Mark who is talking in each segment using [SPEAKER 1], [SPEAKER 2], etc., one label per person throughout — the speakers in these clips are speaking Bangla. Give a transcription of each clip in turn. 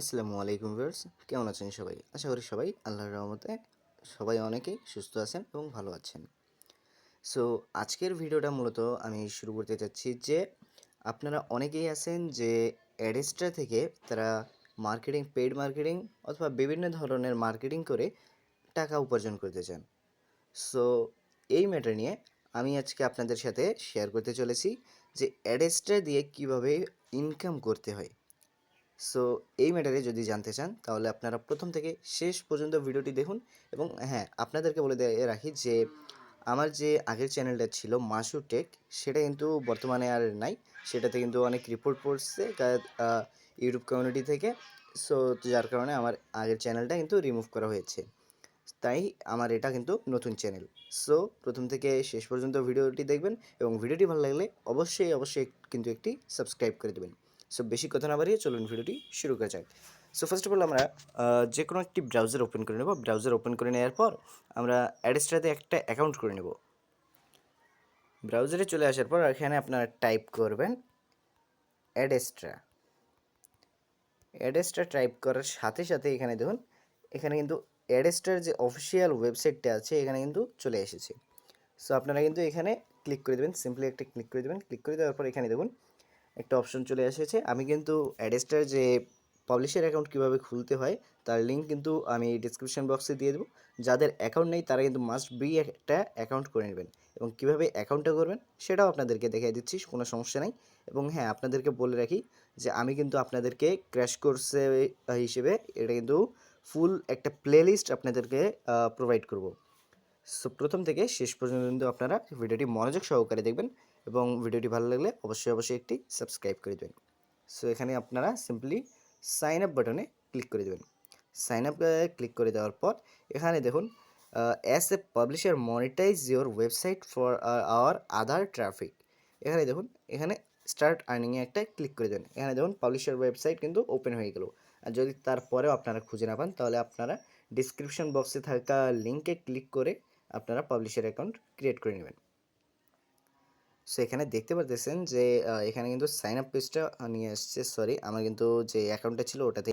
[SPEAKER 1] আসসালামু আলাইকুম ভিউয়ার্স, কেমন আছেন সবাই? আশা করি সবাই আল্লাহর রহমতে সবাই অনেকেই সুস্থ আছেন এবং ভালো আছেন। সো আজকের ভিডিওটা মূলত আমি শুরু করতে চাচ্ছি যে আপনারা অনেকেই আছেন যে অ্যাডেস্ট্রা থেকে তারা মার্কেটিং পেইড মার্কেটিং অথবা বিভিন্ন ধরনের মার্কেটিং করে টাকা উপার্জন করতে চান। সো এই ম্যাটার নিয়ে আমি আজকে আপনাদের সাথে শেয়ার করতে চলেছি যে অ্যাডেস্ট্রা দিয়ে কীভাবে ইনকাম করতে হয়। সো এই ম্যাটারে যদি জানতে চান, তাহলে আপনারা প্রথম থেকে শেষ পর্যন্ত ভিডিওটি দেখুন এবং হ্যাঁ আপনাদেরকে বলে দিয়ে রাখি যে, আমার যে আগের চ্যানেলটা ছিল মাসু টেক, সেটা কিন্তু বর্তমানে আর নাই। সেটাতে কিন্তু অনেক রিপোর্ট পড়ছে ইউটিউব কমিউনিটি থেকে। সো যার কারণে আমার আগের চ্যানেলটা কিন্তু রিমুভ করা হয়েছে। তাই আমার এটা কিন্তু নতুন চ্যানেল সো প্রথম থেকে শেষ পর্যন্ত ভিডিওটি দেখবেন এবং ভিডিওটি ভালো লাগলে অবশ্যই অবশ্যই কিন্তু একটি সাবস্ক্রাইব করে দেবেন। সো বেশি কথা না বাড়িয়ে চলুন ভিডিওটি শুরু করা যাক। সো ফার্স্ট অফ অল আমরা যে কোনো একটি ব্রাউজার ওপেন করে নেব। ব্রাউজার ওপেন করে নেওয়ার পর আমরা অ্যাডেস্ট্রাতে একটা অ্যাকাউন্ট করে নেব। ব্রাউজারে চলে আসার পর এখানে আপনারা টাইপ করবেন অ্যাডেস্ট্রা অ্যাডেস্ট্রা টাইপ করার সাথে সাথে এখানে দেখুন, এখানে কিন্তু অ্যাডেস্ট্রার যে অফিসিয়াল ওয়েবসাইটটা আছে, এখানে কিন্তু চলে এসেছে। সো আপনারা কিন্তু এখানে ক্লিক করে দেবেন সিম্পলি একটা ক্লিক করে দেবেন। ক্লিক করে দেওয়ার পর এখানে দেখুন একটা অপশন চলে এসেছে। আমি কিন্তু অ্যাডেস্টার যে পাবলিশের অ্যাকাউন্ট কীভাবে খুলতে হয়, তার লিঙ্ক কিন্তু আমি ডিসক্রিপশন বক্সে দিয়ে দেবো। যাদের অ্যাকাউন্ট নেই, তারা কিন্তু মাস্ট বি একটা অ্যাকাউন্ট করে নেবেন। এবং কীভাবে অ্যাকাউন্টটা করবেন, সেটাও আপনাদেরকে দেখিয়ে দিচ্ছি, কোনো সমস্যা নেই। এবং হ্যাঁ আপনাদেরকে বলে রাখি যে, আমি কিন্তু আপনাদেরকে ক্র্যাশ কোর্সে হিসেবে এটা কিন্তু ফুল একটা প্লেলিস্ট আপনাদেরকে প্রোভাইড করব। সো, প্রথম থেকে শেষ পর্যন্ত কিন্তু আপনারা ভিডিওটি মনোযোগ সহকারে দেখবেন। এবং ভিডিওটি ভালো লাগলে অবশ্যই অবশ্যই একটি সাবস্ক্রাইব করে দেবেন। সো এখানে আপনারা সিম্পলি সাইন আপ বাটনে ক্লিক করে দেবেন। সাইন আপ ক্লিক করে দেওয়ার পর এখানে দেখুন as a publisher monetize your website for our other traffic এখানে দেখুন, এখানে স্টার্ট আর্নিংয়ে একটা ক্লিক করে দেবেন। এখানে দেখুন পাবলিশার ওয়েবসাইট কিন্তু ওপেন হয়ে গেল। আর যদি তারপরেও আপনারা খুঁজে না পান, তাহলে আপনারা ডিসক্রিপশন বক্সে থাকা লিঙ্কে ক্লিক করে আপনারা পাবলিশার অ্যাকাউন্ট ক্রিয়েট করে নেবেন। সো এখানে দেখতে পারতেছেন যে এখানে কিন্তু সাইন আপ পেজটা নিয়ে আসছে সরি আমার কিন্তু যে অ্যাকাউন্টটা ছিল ওটাতে।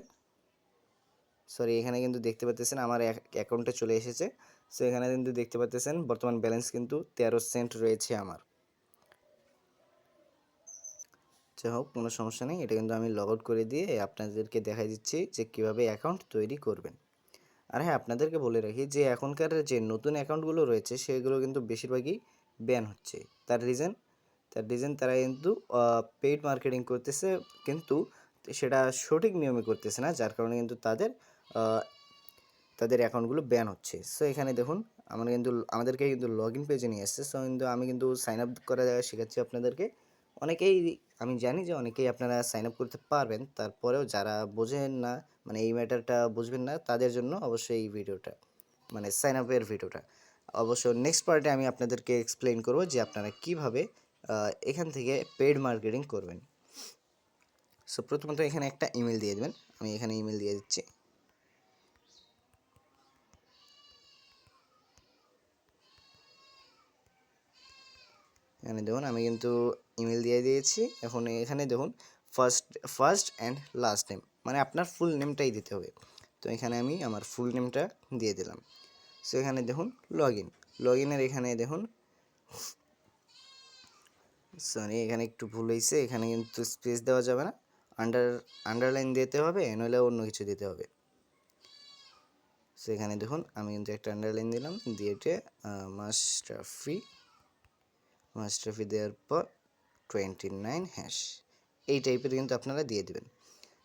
[SPEAKER 1] সরি এখানে কিন্তু দেখতে পাচ্ছেন আমার অ্যাকাউন্টে চলে এসেছে। সো এখানে কিন্তু দেখতে পাচ্ছেন বর্তমান ব্যালেন্স কিন্তু তেরো সেন্ট রয়েছে আমার। যাই হোক, কোনো সমস্যা নেই। এটা কিন্তু আমি লগ আউট করে দিয়ে আপনাদেরকে দেখাই দিচ্ছি যে কীভাবে অ্যাকাউন্ট তৈরি করবেন। আর হ্যাঁ আপনাদেরকে বলে রাখি যে, এখনকার যে নতুন অ্যাকাউন্টগুলো রয়েছে, সেগুলো কিন্তু বেশিরভাগই ব্যান হচ্ছে। তার রিজন তার ডিজাইন তারা কিন্তু পেইড মার্কেটিং করতেছে, কিন্তু সেটা সঠিক নিয়মে করতেছে না, যার কারণে কিন্তু তাদের তাদের অ্যাকাউন্টগুলো ব্যান হচ্ছে। সো এখানে দেখুন, আমার কিন্তু, আমাদেরকে কিন্তু লগ ইন পেজে নিয়ে আসছে। সো কিন্তু আমি কিন্তু সাইন আপ করা শেখাচ্ছি আপনাদেরকে। অনেকেই, আমি জানি যে অনেকেই আপনারা সাইন আপ করতে পারবেন, তারপরেও যারা বোঝেন না মানে এই ম্যাটারটা বুঝবেন না, তাদের জন্য অবশ্যই এই ভিডিওটা মানে সাইন আপের ভিডিওটা। অবশ্য নেক্সট পার্টে আমি আপনাদেরকে এক্সপ্লেন করব যে আপনারা কীভাবে এখান থেকে পেড মার্কেটিং করবেন। সো প্রথমত এখানে একটা ইমেল দিয়ে দেবেন। আমি এখানে ইমেল দিয়ে দিচ্ছি। এখানে দেখুন, আমি কিন্তু ইমেল দিয়ে দিয়েছি। এখন এখানে দেখুন first first and last name মানে আপনার ফুল নেমটাই দিতে হবে। তো এখানে আমি আমার ফুল নেমটা দিয়ে দিলাম। সো এখানে দেখুন লগ ইন লগ ইনের এখানে দেখুন সরি এখানে একটু ভুল হয়েছে। এখানে কিন্তু স্পেস দেওয়া যাবে না। আন্ডার আন্ডারলাইন দিতে হবে, নইলে অন্য কিছু দিতে হবে। সো এখানে দেখুন, আমি কিন্তু একটা আন্ডারলাইন দিলাম, দিয়ে এটা মাস্টারফি মাস্টারফি দেওয়ার পর টোয়েন্টি নাইন হ্যাশ এই টাইপের কিন্তু আপনারা দিয়ে দেবেন।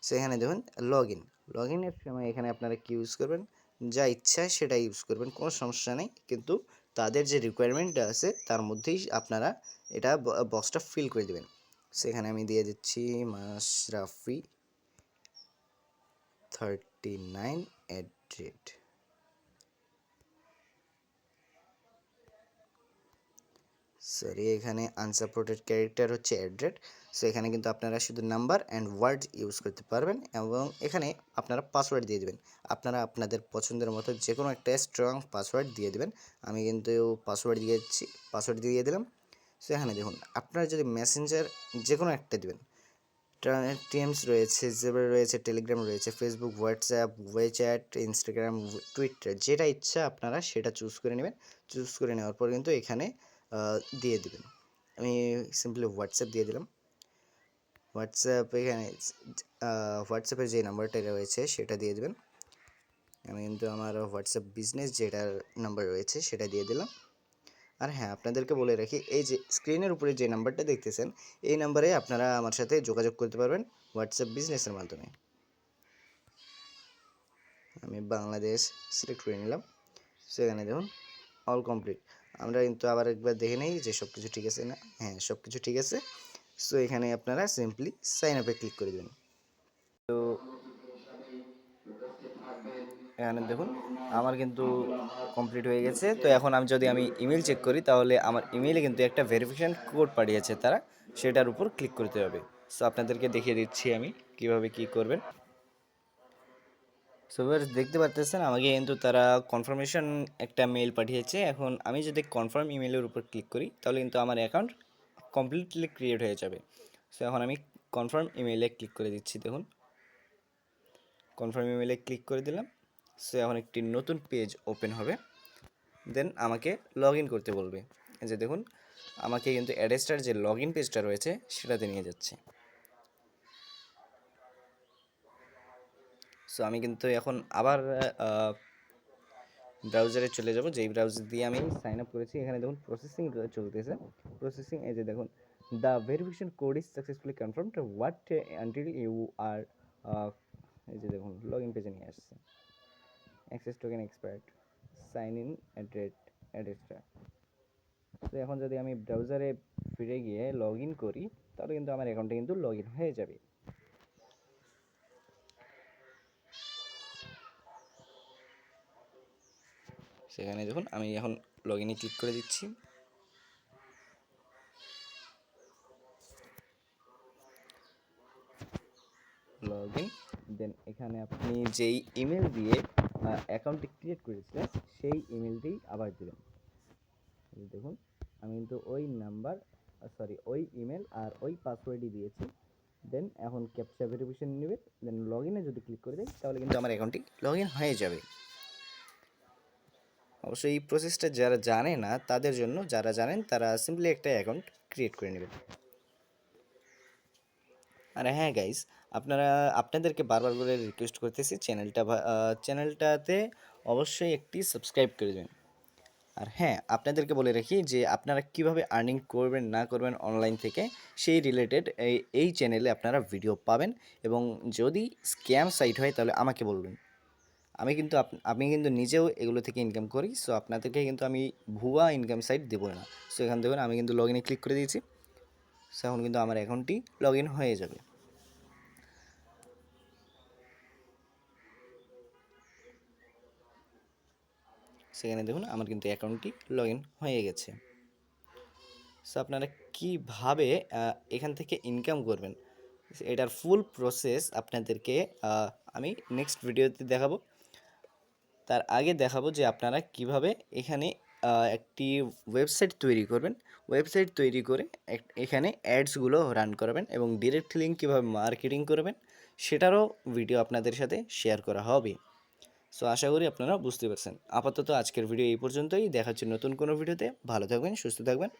[SPEAKER 1] সো এখানে দেখুন লগ ইন লগ ইনের সময় এখানে আপনারা কি ইউজ করবেন? যা ইচ্ছা সেটা ইউজ করবেন, কোনো সমস্যা নেই। কিন্তু তাদের যে রিকোয়ারমেন্টটা আছে, তার মধ্যেই আপনারা এটা বক্সটা ফিল করে দেবেন। সেখানে আমি দিয়ে দিচ্ছি Mashrafe thirty nine at rate sorry এখানে আনসাপোর্টেড ক্যারেক্টার হচ্ছে অ্যাড্রেড সো এখানে কিন্তু আপনারা শুধু নাম্বার অ্যান্ড ওয়ার্ড ইউজ করতে পারবেন এবং এখানে আপনারা পাসওয়ার্ড দিয়ে দেবেন। আপনারা আপনাদের পছন্দের মতো যে কোনো একটা স্ট্রং পাসওয়ার্ড দিয়ে দেবেন। আমি কিন্তু পাসওয়ার্ড দিয়েছি পাসওয়ার্ড দিয়ে দিলাম। সো এখানে দেখুন, আপনারা যদি মেসেঞ্জার যে কোনো একটা দেবেন টিএমস রয়েছে যেবার রয়েছে টেলিগ্রাম রয়েছে Facebook WhatsApp WeChat Instagram Twitter যেটা ইচ্ছা আপনারা সেটা চুজ করে নেবেন। চুজ করে নেওয়ার পর কিন্তু এখানে দিয়ে দিবেন। আমি সিম্পলি হোয়াটসঅ্যাপ দিয়ে দিলাম। হোয়াটসঅ্যাপ এখানে হোয়াটসঅ্যাপের যে নাম্বারটা রয়েছে সেটা দিয়ে দেবেন। আমি কিন্তু আমার হোয়াটসঅ্যাপ বিজনেস যেটার নাম্বার রয়েছে সেটা দিয়ে দিলাম। আর হ্যাঁ আপনাদেরকে বলে রাখি, এই যে স্ক্রিনের উপরে যে নাম্বারটা দেখতেছেন, এই নাম্বারে আপনারা আমার সাথে যোগাযোগ করতে পারবেন হোয়াটসঅ্যাপ বিজনেসের মাধ্যমে। আমি বাংলাদেশ সিলেক্ট করে নিলাম। সেখানে দেখুন অল কমপ্লিট আমরা কিন্তু আবার একবার দেখে নেই যে সব কিছু ঠিক আছে না? হ্যাঁ সব কিছু ঠিক আছে। সো এখানে আপনারা সিম্পলি সাইন আপে ক্লিক করে দেবেন। তো এখানে দেখুন, আমার কিন্তু কমপ্লিট হয়ে গেছে। তো এখন আমি যদি আমি ইমেল চেক করি, তাহলে আমার ইমেইলে কিন্তু একটা ভেরিফিকেশন কোড পাঠিয়েছে তারা। সেটার উপর ক্লিক করতে হবে। সো আপনাদেরকে দেখিয়ে দিচ্ছি আমি কীভাবে কি করবেন। সো দেখতে পারতেছেন? আমাকে কিন্তু তারা কনফার্মেশন একটা মেল পাঠিয়েছে। এখন আমি যদি কনফার্ম ইমেলের উপর ক্লিক করি, তাহলে কিন্তু আমার অ্যাকাউন্ট কমপ্লিটলি ক্রিয়েট হয়ে যাবে। সো এখন আমি কনফার্ম ইমেলে ক্লিক করে দিচ্ছি, দেখুন। কনফার্ম ইমেলে ক্লিক করে দিলাম। সো এখন একটি নতুন পেজ ওপেন হবে। দেন আমাকে লগ ইন করতে বলবে। যে দেখুন, আমাকে কিন্তু অ্যাডেস্টার যে লগ ইন পেজটা রয়েছে, সেটাতে নিয়ে যাচ্ছে। সো আমি কিন্তু এখন আবার ব্রাউজারে চলে যাব। যেই ব্রাউজার দিয়ে আমি সাইন আপ করেছি, এখানে দেখুন প্রসেসিং চলতেছে। প্রসেসিং এই যে দেখুন the verification code is successfully confirmed what until you are এই যে দেখুন লগ ইন পেজে নিয়ে আসছে। Access token expired sign in অ্যাড্রেট অ্যাড্রেসটা তো এখন যদি আমি ব্রাউজারে ফিরে গিয়ে লগ ইন করি, তাহলে কিন্তু আমার অ্যাকাউন্টে কিন্তু লগ ইন হয়ে যাবে। সেখানে দেখুন, আমি এখন লগ ইনে ক্লিক করে দিচ্ছি। লগ ইন দেন এখানে আপনি যেই ইমেল দিয়ে অ্যাকাউন্টটি ক্রিয়েট করেছিলেন, সেই ইমেলটি আবার দেবেন দেখুন, আমি কিন্তু ওই নাম্বার সরি ওই ইমেল আর ওই পাসওয়ার্ডই দিয়েছি। দেন এখন ক্যাপচা ভেরিফিকেশন নেবে দেন লগ ইনে যদি ক্লিক করে দেয়, তাহলে কিন্তু আমার অ্যাকাউন্টটি লগ ইন হয়ে যাবে। অবশ্যই এই প্রসেসটা যারা জানে না, তাদের জন্য যারা জানেন, তারা সিম্পলি একটা অ্যাকাউন্ট ক্রিয়েট করে নেবেন। আর হ্যাঁ গাইস আপনারা, আপনাদেরকে বারবার করে রিকোয়েস্ট করতেছি চ্যানেলটা চ্যানেলটাতে অবশ্যই একটি সাবস্ক্রাইব করে দেবেন। আর হ্যাঁ আপনাদেরকে বলে রাখি যে আপনারা কীভাবে আর্নিং করবেন, না করবেন অনলাইন থেকে, সেই রিলেটেড এই চ্যানেলে আপনারা ভিডিও পাবেন এবং যদি স্ক্যাম সাইট হয়, তাহলে আমাকে বলবেন। আমি কিন্তু আমি কিন্তু নিজেও এগুলো থেকে ইনকাম করি সো আপনাদেরকে কিন্তু আমি ভুয়া ইনকাম সাইট দেবো না। সো এখান থেকে আমি কিন্তু লগ ইনে ক্লিক করে দিয়েছি। সো এখন কিন্তু আমার অ্যাকাউন্টটি লগ ইন হয়ে যাবে। সেখানে দেখুন, আমার কিন্তু অ্যাকাউন্টটি লগ ইন হয়ে গেছে। সো আপনারা কীভাবে এখান থেকে ইনকাম করবেন? এটার ফুল প্রসেস আপনাদেরকে আমি নেক্সট ভিডিওতে দেখাবো। তার আগে দেখাবো যে আপনারা কীভাবে এখানে একটি ওয়েবসাইট তৈরি করবেন। ওয়েবসাইট তৈরি করে এখানে অ্যাডসগুলো রান করাবেন এবং ডিরেক্ট লিঙ্ক কীভাবে মার্কেটিং করবেন, সেটারও ভিডিও আপনাদের সাথে শেয়ার করা হবে। সো আশা করি আপনারা বুঝতে পারছেন। আপাতত আজকের ভিডিও এই পর্যন্তই। দেখা হচ্ছে নতুন কোনো ভিডিওতে ভালো থাকবেন, সুস্থ থাকবেন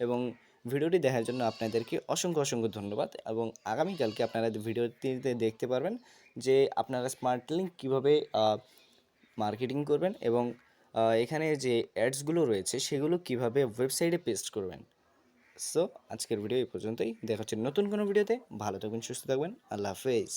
[SPEAKER 1] এবং ভিডিওটি দেখার জন্য আপনাদেরকে অসংখ্য অসংখ্য ধন্যবাদ এবং আগামীকালকে আপনারা ভিডিওটিতে দেখতে পারবেন যে আপনারা স্মার্ট লিঙ্ক কীভাবে মার্কেটিং করবেন এবং এখানে যে অ্যাডসগুলো রয়েছে সেগুলো কীভাবে ওয়েবসাইটে পেস্ট করবেন। সো আজকের ভিডিও এই পর্যন্তই। দেখা হচ্ছে নতুন কোনো ভিডিওতে ভালো থাকবেন, সুস্থ থাকবেন। আল্লাহ হাফেজ।